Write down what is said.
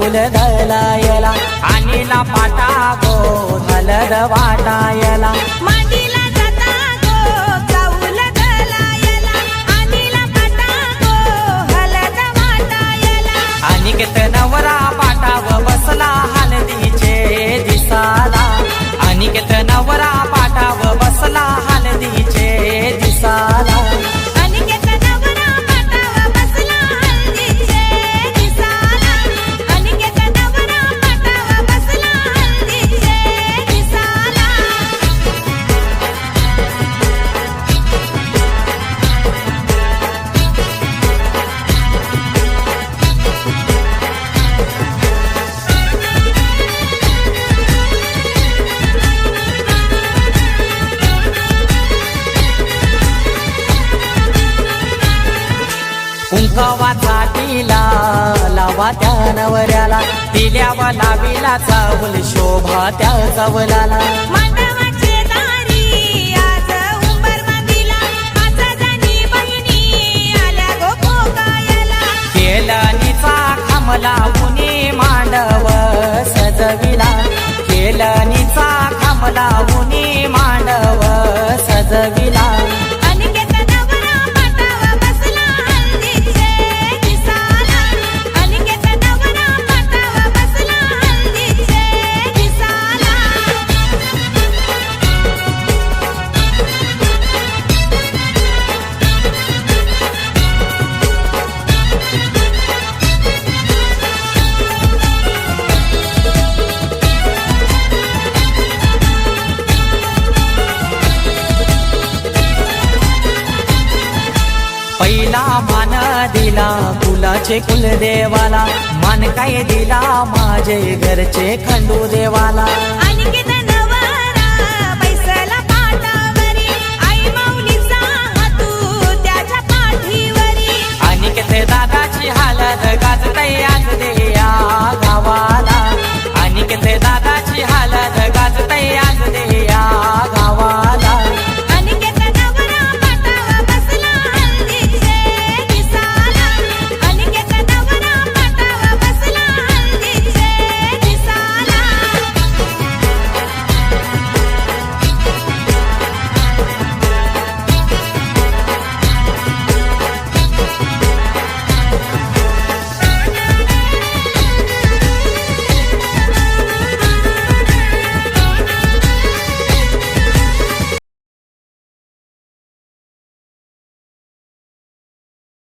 चाऊल दलायला आणि पाटा गो हलद वाटायला. कुंकवाचा टिला लावा त्या नवऱ्याला. दिल्यावा लाविला चावल शोभा त्या चवलाला. केलनीचा खामला उनी मांडव सजविला. केलनीचा खामला उनी मांडव पहिला मान दिला कुलाचे कुलदेवाला मान काय दिला माझे घरचे खंडू देवाला.